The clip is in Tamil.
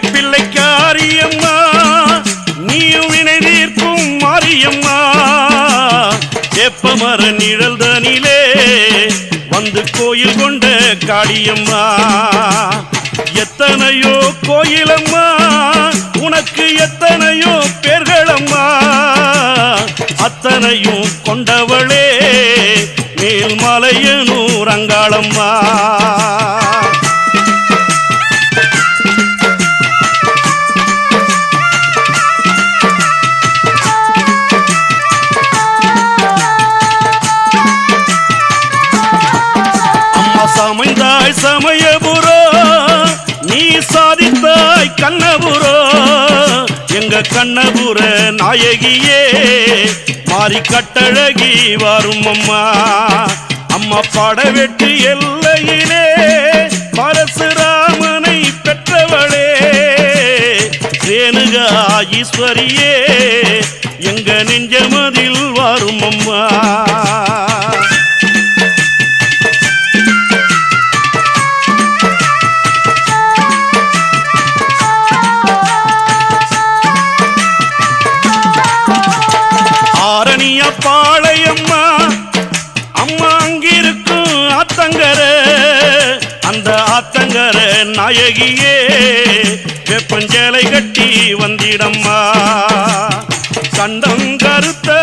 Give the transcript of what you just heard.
பிள்ளைக்காரியம்மா நீயும் வினை நீர்க்கும் மாரியம்மா. எப்பமர நிழல் தனிலே வந்து கோயில் கொண்ட காளியம்மா. எத்தனையோ கோயிலம்மா உனக்கு எத்தனையோ பேர்களம்மா. அத்தனையும் கொண்டவளே மேல்மலையனூர் அங்காளம்மா. சமைந்தாய் சமயபுரோ நீ சாதித்தாய் கண்ணபுரோ எங்க கண்ணபுர நாயகியே மாறி கட்டழகி வரும் அம்மா. அம்மா படவெட்டு எல்லையிலே பரசுராமனை பெற்றவளே. ரேணுகா ஈஸ்வரியே எங்க நெஞ்சமதில் வரும் அம்மா. பாளையம்மா. அம்மா அங்கிருக்கும் ஆத்தங்கர. அந்த ஆத்தங்கர நாயகியே வெப்பஞ்சேலை கட்டி வந்திடம்மா. கண்டம் கருத்த